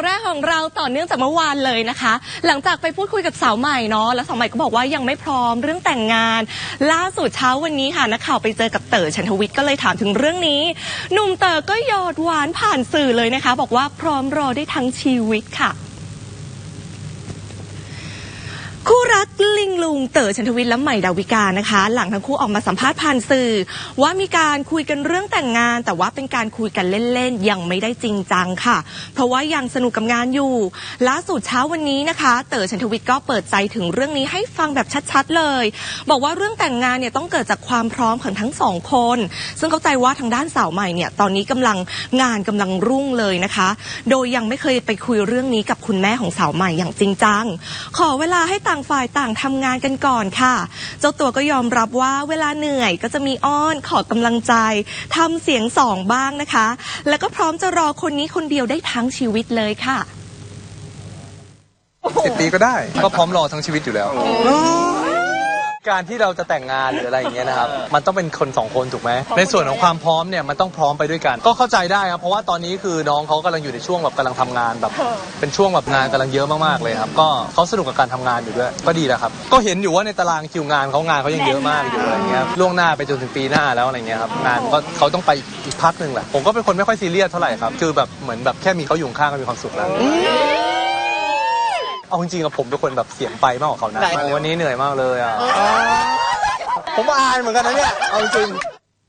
าวแรกของเราต่อเนื่องจากเมื่อวานเลยนะคะ หลังจากไปพูดคุยกับสาวใหม่เนาะแล้วสาวใหม่ก็บอกว่ายังไม่พร้อมเรื่องแต่งงาน ล่าสุดเช้าวันนี้ค่ะนักข่าวไปเจอกับเต๋อชันทวิทย์ก็เลยถามถึงเรื่องนี้ หนุ่มเต๋อก็หยอดหวานผ่านสื่อเลยนะคะ บอกว่าพร้อมรอได้ทั้งชีวิตค่ะ คู่รั กลิงลุงเต๋อชันทวิทย์และใหม่ดาวิกานะคะ หลังทั้งคู่ออกมาสัมภาษณ์ผ่านสื่อ ว่ามีการคุยกันเรื่องแต่งงาน แต่ว่าเป็นการคุยกันเล่นๆยังไม่ได้จริงจังค่ะ เพราะว่ายังสนุกกับงานอยู่ล่าสุดเช้าวันนี้นะคะ เต๋อชันทวิทย์ก็เปิดใจถึงเรื่องนี้ให้ฟังแบบชัดๆเลย บอกว่าเรื่องแต่งงานเนี่ยต้องเกิดจากความพร้อมของทั้งสองคน ซึ่งเข้าใจว่าทางด้านสาวใหม่เนี่ยตอนนี้กำลังงานกำลังรุ่งเลยนะคะ โดยยังไม่เคยไปคุยเรื่องนี้กับคุณแม่ของสาวใหม่อย่างจริงจังขอเวลาให้ต่างฝ่ายต่างทำงานกันก่อนค่ะ เจ้าตัวก็ยอมรับว่าเวลาเหนื่อยก็จะมีอ้อนขอกำลังใจทำเสียงสองบ้างนะคะ แล้วก็พร้อมจะรอคนนี้คนเดียวได้ทั้งชีวิตเลยค่ะ สิบปีก็ได้ ก็พร้อมรอทั้งชีวิตอยู่แล้ว การที่เราจะแต่งงานหรืออะไรอย่างเงี้ยนะครับ มันต้องเป็นคนสองคนถูกไหม ในส่วนของความพร้อมเนี่ยมันต้องพร้อมไปด้วยกัน ก็เข้าใจได้ครับ เพราะว่าตอนนี้คือน้องเขากำลังอยู่ในช่วงแบบกำลังทำงานแบบ เป็นช่วงแบบงานกำลังเยอะมากๆเลยครับ ก็เขาสนุกกับการทำงานอยู่ด้วย ก็ดีแล้วครับ ก็เห็นอยู่ว่าในตารางคิวงานเขางานเขายังเยอะมากอยู่อะไรเงี้ย ล่วงหน้าไปจนถึงปีหน้าแล้วอะไรเงี้ยครับ งานก็เขาต้องไปอีกพักหนึ่งแหละ ผมก็เป็นคนไม่ค่อยซีเรียสเท่าไหร่ครับ คือแบบเหมือนแบบแค่มีเขาอยู่ข้างก็มีความสุขแล้ว เอาจริงๆกับผมเป็นคนแบบเสียงไปมากกว่าเขานะไหนวันนี้เหนื่อยมากเลยอะ ผมอายเหมือนกันนะเนี่ย เอาจริง